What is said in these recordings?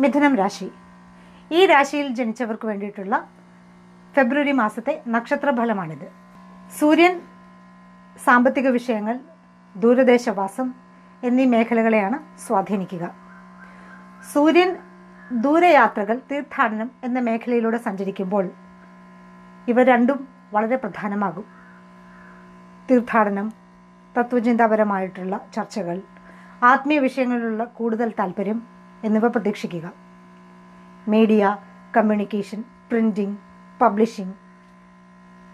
മിഥുനം രാശി. ഈ രാശിയിൽ ജനിച്ചവർക്ക് വേണ്ടിയിട്ടുള്ള ഫെബ്രുവരി മാസത്തെ നക്ഷത്രഫലമാണിത്. സൂര്യൻ സാമ്പത്തിക വിഷയങ്ങൾ ദൂരദേശവാസം എന്നീ മേഖലകളെയാണ് സ്വാധീനിക്കുക. സൂര്യൻ ദൂരയാത്രകൾ തീർത്ഥാടനം എന്ന മേഖലയിലൂടെ സഞ്ചരിക്കുമ്പോൾ ഇവ രണ്ടും വളരെ പ്രധാനമാകും. തീർത്ഥാടനം തത്വചിന്താപരമായിട്ടുള്ള ചർച്ചകൾ ആത്മീയ വിഷയങ്ങളിലുള്ള കൂടുതൽ താല്പര്യം എന്നിവ പ്രതീക്ഷിക്കുക. മീഡിയ കമ്മ്യൂണിക്കേഷൻ പ്രിന്റിംഗ് പബ്ലിഷിംഗ്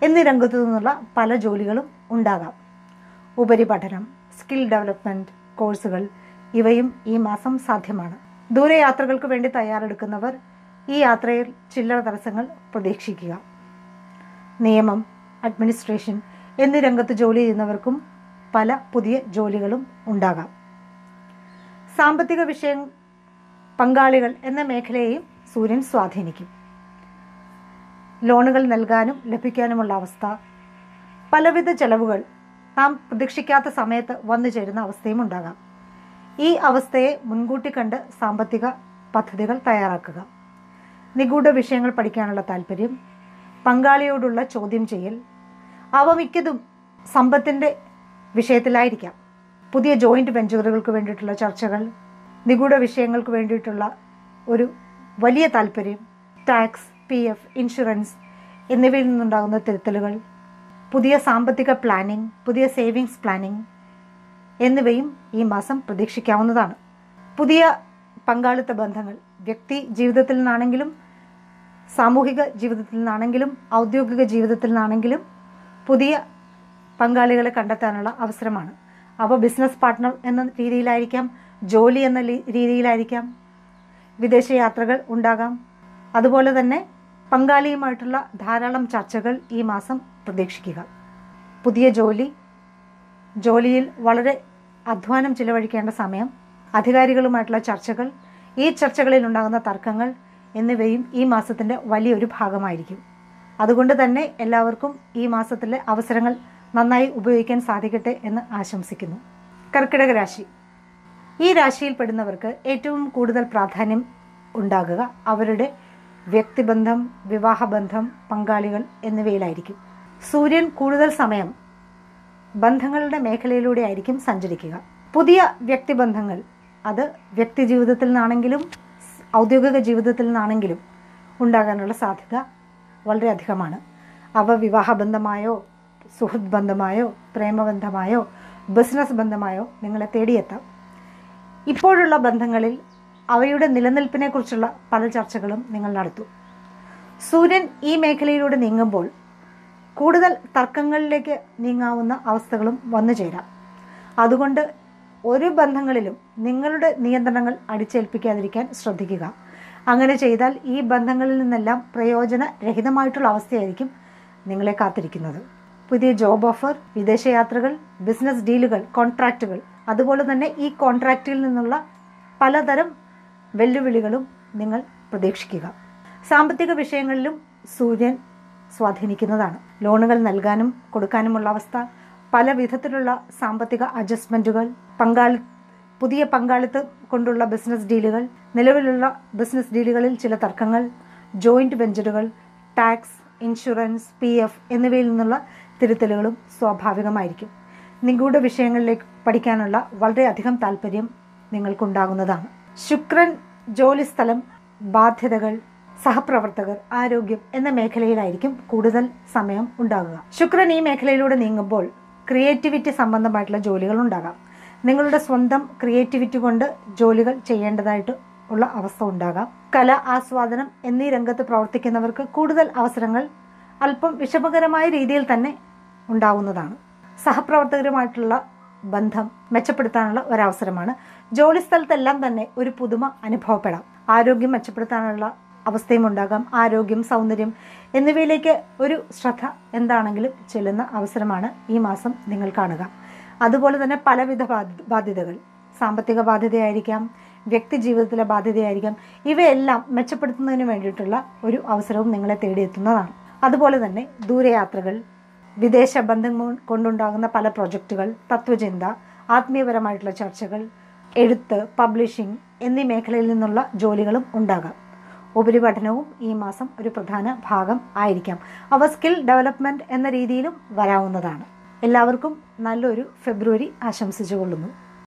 എന്നീ രംഗത്തു നിന്നുള്ള പല ജോലികളും ഉണ്ടാകാം. ഉപരിപഠനം സ്കിൽ ഡെവലപ്മെന്റ് കോഴ്സുകൾ ഇവയും ഈ മാസം സാധ്യമാണ്. ദൂരയാത്രകൾക്ക് വേണ്ടി തയ്യാറെടുക്കുന്നവർ ഈ യാത്രയിൽ ചില്ലറ തടസ്സങ്ങൾ പ്രതീക്ഷിക്കുക. നിയമം അഡ്മിനിസ്ട്രേഷൻ എന്നീ രംഗത്ത് ജോലി ചെയ്യുന്നവർക്കും പല പുതിയ ജോലികളും ഉണ്ടാകാം. സാമ്പത്തിക വിഷയം പങ്കാളികൾ എന്ന മേഖലയെയും സൂര്യൻ സ്വാധീനിക്കും. ലോണുകൾ നൽകാനും ലഭിക്കാനുമുള്ള അവസ്ഥ. പലവിധ ചെലവുകൾ നാം പ്രതീക്ഷിക്കാത്ത സമയത്ത് വന്നു ചേരുന്ന അവസ്ഥയും ഉണ്ടാകാം. ഈ അവസ്ഥയെ മുൻകൂട്ടി കണ്ട് സാമ്പത്തിക പദ്ധതികൾ തയ്യാറാക്കുക. നിഗൂഢ വിഷയങ്ങൾ പഠിക്കാനുള്ള താല്പര്യം പങ്കാളിയോടുള്ള ചോദ്യം ചെയ്യൽ അവ മിക്കതും സമ്പത്തിന്റെ വിഷയത്തിലായിരിക്കാം. പുതിയ ജോയിന്റ് വെഞ്ചറുകൾക്ക് വേണ്ടിയിട്ടുള്ള ചർച്ചകൾ നിഗൂഢ വിഷയങ്ങൾക്ക് വേണ്ടിയിട്ടുള്ള ഒരു വലിയ താല്പര്യം ടാക്സ് പി എഫ് ഇൻഷുറൻസ് എന്നിവയിൽ നിന്നുണ്ടാകുന്ന തിരുത്തലുകൾ പുതിയ സാമ്പത്തിക പ്ലാനിംഗ് പുതിയ സേവിങ്സ് പ്ലാനിംഗ് എന്നിവയും ഈ മാസം പ്രതീക്ഷിക്കാവുന്നതാണ്. പുതിയ പങ്കാളിത്ത ബന്ധങ്ങൾ വ്യക്തി ജീവിതത്തിൽ നിന്നാണെങ്കിലും സാമൂഹിക ജീവിതത്തിൽ നിന്നാണെങ്കിലും ഔദ്യോഗിക ജീവിതത്തിൽ നിന്നാണെങ്കിലും പുതിയ പങ്കാളികളെ കണ്ടെത്താനുള്ള അവസരമാണ്. അവ ബിസിനസ് പാർട്ട്ണർ എന്ന രീതിയിലായിരിക്കാം ജോലി എന്ന രീതിയിലായിരിക്കാം വിദേശ യാത്രകൾ ഉണ്ടാകാം. അതുപോലെ തന്നെ പങ്കാളിയുമായിട്ടുള്ള ധാരാളം ചർച്ചകൾ ഈ മാസം പ്രതീക്ഷിക്കുക. പുതിയ ജോലി ജോലിയിൽ വളരെ അധ്വാനം ചിലവഴിക്കേണ്ട സമയം അധികാരികളുമായിട്ടുള്ള ചർച്ചകൾ ഈ ചർച്ചകളിൽ ഉണ്ടാകുന്ന തർക്കങ്ങൾ എന്നിവയും ഈ മാസത്തിന്റെ വലിയൊരു ഭാഗമായിരിക്കും. അതുകൊണ്ട് തന്നെ എല്ലാവർക്കും ഈ മാസത്തിലെ അവസരങ്ങൾ നന്നായി ഉപയോഗിക്കാൻ സാധിക്കട്ടെ എന്ന് ആശംസിക്കുന്നു. കർക്കിടക രാശി. ഈ രാശിയിൽപ്പെടുന്നവർക്ക് ഏറ്റവും കൂടുതൽ പ്രാധാന്യം ഉണ്ടാകുക അവരുടെ വ്യക്തിബന്ധം വിവാഹബന്ധം പങ്കാളികൾ എന്നിവയിലായിരിക്കും. സൂര്യൻ കൂടുതൽ സമയം ബന്ധങ്ങളുടെ മേഖലയിലൂടെ ആയിരിക്കും സഞ്ചരിക്കുക. പുതിയ വ്യക്തിബന്ധങ്ങൾ അത് വ്യക്തി ജീവിതത്തിൽ നിന്നാണെങ്കിലും ഔദ്യോഗിക ജീവിതത്തിൽ നിന്നാണെങ്കിലും ഉണ്ടാകാനുള്ള സാധ്യത വളരെയധികമാണ്. അവ വിവാഹബന്ധമായോ സുഹൃത്ത് ബന്ധമായോ പ്രേമബന്ധമായോ ബിസിനസ് ബന്ധമായോ നിങ്ങളെ തേടിയെത്താം. ഇപ്പോഴുള്ള ബന്ധങ്ങളിൽ അവയുടെ നിലനിൽപ്പിനെക്കുറിച്ചുള്ള പല ചർച്ചകളും നിങ്ങൾ നടത്തും. സൂര്യൻ ഈ മേഖലയിലൂടെ നീങ്ങുമ്പോൾ കൂടുതൽ തർക്കങ്ങളിലേക്ക് നീങ്ങാവുന്ന അവസ്ഥകളും വന്നു ചേരാം. അതുകൊണ്ട് ഒരു ബന്ധങ്ങളിലും നിങ്ങളുടെ നിയന്ത്രണങ്ങൾ അടിച്ചേൽപ്പിക്കാതിരിക്കാൻ ശ്രദ്ധിക്കുക. അങ്ങനെ ചെയ്താൽ ഈ ബന്ധങ്ങളിൽ നിന്നെല്ലാം പ്രയോജനരഹിതമായിട്ടുള്ള അവസ്ഥയായിരിക്കും നിങ്ങളെ കാത്തിരിക്കുന്നത്. പുതിയ ജോബ് ഓഫർ വിദേശയാത്രകൾ ബിസിനസ് ഡീലുകൾ കോൺട്രാക്റ്റുകൾ അതുപോലെ തന്നെ ഈ കോൺട്രാക്റ്റിൽ നിന്നുള്ള പലതരം വെല്ലുവിളികളും നിങ്ങൾ പ്രതീക്ഷിക്കുക. സാമ്പത്തിക വിഷയങ്ങളിലും സൂര്യൻ സ്വാധീനിക്കുന്നതാണ്. ലോണുകൾ നൽകാനും കൊടുക്കാനുമുള്ള അവസ്ഥ പല വിധത്തിലുള്ള സാമ്പത്തിക അഡ്ജസ്റ്റ്മെന്റുകൾ പങ്കാളി പുതിയ പങ്കാളിത്ത കൊണ്ടുള്ള ബിസിനസ് ഡീലുകൾ നിലവിലുള്ള ബിസിനസ് ഡീലുകളിൽ ചില തർക്കങ്ങൾ ജോയിന്റ് വെഞ്ചറുകൾ ടാക്സ് ഇൻഷുറൻസ് പി എഫ് എന്നിവയിൽ നിന്നുള്ള തിരുത്തലുകളും സ്വാഭാവികമായിരിക്കും. നിഗൂഢ വിഷയങ്ങളിലേക്ക് പഠിക്കാനുള്ള വളരെയധികം താല്പര്യം നിങ്ങൾക്കുണ്ടാകുന്നതാണ്. ശുക്രൻ ജോലിസ്ഥലം ബാധ്യതകൾ സഹപ്രവർത്തകർ ആരോഗ്യം എന്ന മേഖലയിലായിരിക്കും കൂടുതൽ സമയം ഉണ്ടാകുക. ശുക്രൻ ഈ മേഖലയിലൂടെ നീങ്ങുമ്പോൾ ക്രിയേറ്റിവിറ്റി സംബന്ധമായിട്ടുള്ള ജോലികൾ ഉണ്ടാകാം. നിങ്ങളുടെ സ്വന്തം ക്രിയേറ്റിവിറ്റി കൊണ്ട് ജോലികൾ ചെയ്യേണ്ടതായിട്ട് ഉള്ള അവസ്ഥ ഉണ്ടാകാം. കല ആസ്വാദനം എന്നീ രംഗത്ത് പ്രവർത്തിക്കുന്നവർക്ക് കൂടുതൽ അവസരങ്ങൾ അല്പം വിഷമകരമായ രീതിയിൽ തന്നെ ഉണ്ടാവുന്നതാണ്. സഹപ്രവർത്തകരുമായിട്ടുള്ള ബന്ധം മെച്ചപ്പെടുത്താനുള്ള ഒരവസരമാണ്. ജോലി സ്ഥലത്തെല്ലാം തന്നെ ഒരു പുതുമ അനുഭവപ്പെടാം. ആരോഗ്യം മെച്ചപ്പെടുത്താനുള്ള അവസ്ഥയും ഉണ്ടാകാം. ആരോഗ്യം സൗന്ദര്യം എന്നിവയിലേക്ക് ഒരു ശ്രദ്ധ എന്താണെങ്കിലും ചെല്ലുന്ന അവസരമാണ് ഈ മാസം നിങ്ങൾ കാണുക. അതുപോലെ തന്നെ പലവിധ ബാധ്യതകൾ. സാമ്പത്തിക ബാധ്യതയായിരിക്കാം വ്യക്തി ജീവിതത്തിലെ ബാധ്യതയായിരിക്കാം. ഇവയെല്ലാം മെച്ചപ്പെടുത്തുന്നതിന് വേണ്ടിയിട്ടുള്ള ഒരു അവസരവും നിങ്ങളെ തേടിയെത്തുന്നതാണ്. അതുപോലെ തന്നെ ദൂരയാത്രകൾ വിദേശ ബന്ധം കൊണ്ടുണ്ടാകുന്ന പല പ്രൊജക്റ്റുകൾ തത്വചിന്ത ആത്മീയപരമായിട്ടുള്ള ചർച്ചകൾ എഴുത്ത് പബ്ലിഷിംഗ് എന്നീ മേഖലയിൽ നിന്നുള്ള ജോലികളും ഉണ്ടാകാം. ഉപരിപഠനവും ഈ മാസം ഒരു പ്രധാന ഭാഗം ആയിരിക്കാം. അവ സ്കിൽ ഡെവലപ്മെന്റ് എന്ന രീതിയിലും വരാവുന്നതാണ്. എല്ലാവർക്കും നല്ലൊരു ഫെബ്രുവരി ആശംസിച്ചുകൊള്ളുന്നു.